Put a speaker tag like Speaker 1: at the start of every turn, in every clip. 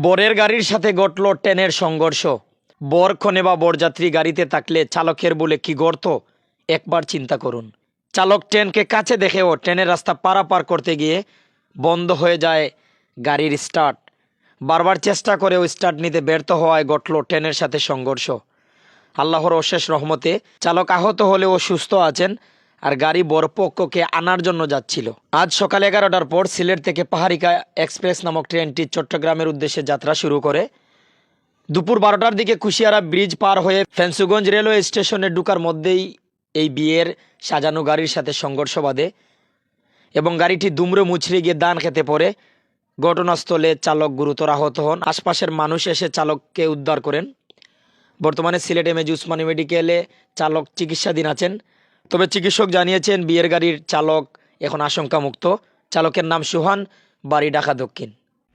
Speaker 1: বরের গাড়ির সাথে ঘটল ট্রেনের সংঘর্ষ। বর ক্ষণে বা বরযাত্রী গাড়িতে থাকলে চালকের বলে কি গর্ত? একবার চিন্তা করুন। চালক ট্রেনকে কাছে দেখেও ট্রেনের রাস্তা পারাপার করতে গিয়ে বন্ধ হয়ে যায় গাড়ির স্টার্ট। বারবার চেষ্টা করেও স্টার্ট নিতে ব্যর্থ হওয়ায় ঘটল ট্রেনের সাথে সংঘর্ষ। আল্লাহর অশেষ রহমতে চালক আহত হলেও সুস্থ আছেন। আর গাড়ি বরপক্ষকে আনার জন্য যাচ্ছিল। আজ সকাল এগারোটার পর সিলেট থেকে পাহাড়িকা এক্সপ্রেস নামক ট্রেনটি চট্টগ্রামের উদ্দেশ্যে যাত্রা শুরু করে। দুপুর বারোটার দিকে কুশিয়ারা ব্রিজ পার হয়ে ফেন্সুগঞ্জ রেলওয়ে স্টেশনে ঢুকার মধ্যেই এই বিয়ের সাজানো গাড়ির সাথে সংঘর্ষ বাঁধে এবং গাড়িটি দুমড়ে মুচড়ে গিয়ে দান খেতে পড়ে। ঘটনাস্থলে চালক গুরুতর আহত হন। আশপাশের মানুষ এসে চালককে উদ্ধার করেন। বর্তমানে সিলেট এমএজি উসমানী মেডিকেলে চালক চিকিৎসাধীন আছেন। তবে চিকিৎসক জানিয়েছেন বিয়ের গাড়ির চালক এখন আশঙ্কামুক্ত। চালকের নাম সুহান, বাড়ি ঢাকা দক্ষিণ।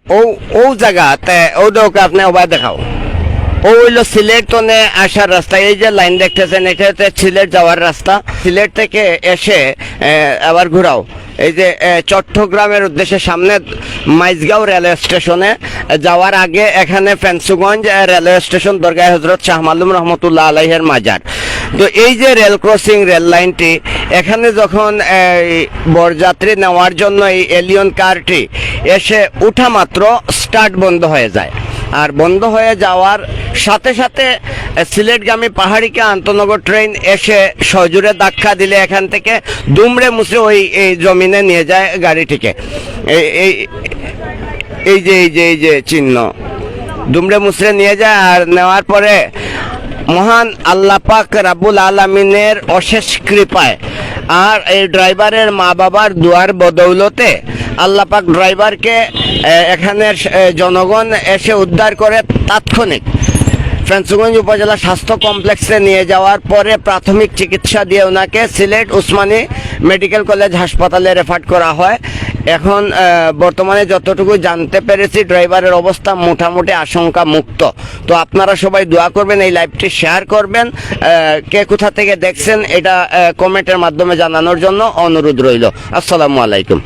Speaker 2: ও ও জায়গাতে ও দোকে আপনি ওবা দেখাও। ও হইল সিলেট তনে আসার রাস্তা, এই যে লাইন দেখতেছেন, এটা সিলেট যাওয়ার রাস্তা। সিলেট থেকে এসে আবার ঘোরাও। এই যে চট্টগ্রামের উদ্দেশ্যে সামনে মাইজগাঁও রেলওয়ে স্টেশনে যাওয়ার আগে এখানে ফেন্সুগঞ্জ রেলওয়ে স্টেশন দরগাহ হজরত শাহ মালুম রহমতুল্লাহ আলাইহের মাজার। তো এই যে রেল ক্রসিং রেল লাইনটি এখানে যখন বরযাত্রী নেওয়ার জন্য এই এলিয়ন কারটি এসে উঠা মাত্র স্টার্ট বন্ধ হয়ে যায়। আর বন্ধ হয়ে যাওয়ার সাথে সাথে সিলেটগামী পাহাড়িকা আন্তনগর ট্রেন এসে সজোরে ধাক্কা দিলে এখান থেকে দুমড়ে মুচড়ে ওই, এই জমিনে নিয়ে যায় গাড়িটিকে। এই এই যে এই যে এই যে চিহ্ন, দুমড়ে মুচড়ে নিয়ে যায় আর নেওয়ার পরে মহান আল্লাহ পাক রাবুল আলমিনের অশেষ কৃপায়। আর এই ড্রাইভারের মা বাবার দুয়ার বদৌলতে আল্লাহ পাক ড্রাইভারকে এখানের জনগণ এসে উদ্ধার করে তাৎক্ষণিক ফ্রান্সগঞ্জ উপজেলা স্বাস্থ্য কমপ্লেক্সে নিয়ে যাওয়ার পরে প্রাথমিক চিকিৎসা দিয়ে ওনাকে সিলেট উসমানী মেডিকেল কলেজ হাসপাতালে রেফার করা হয়। এখন বর্তমানে যতটুকু জানতে পেরেছি, ড্রাইভারের অবস্থা মোটামুটি আশঙ্কা মুক্ত তো আপনারা সবাই দোয়া করবেন, এই লাইভটি শেয়ার করবেন। কে কোথা থেকে দেখছেন, এটা কমেন্টের মাধ্যমে জানানোর জন্য অনুরোধ রইল। আসসালামু আলাইকুম।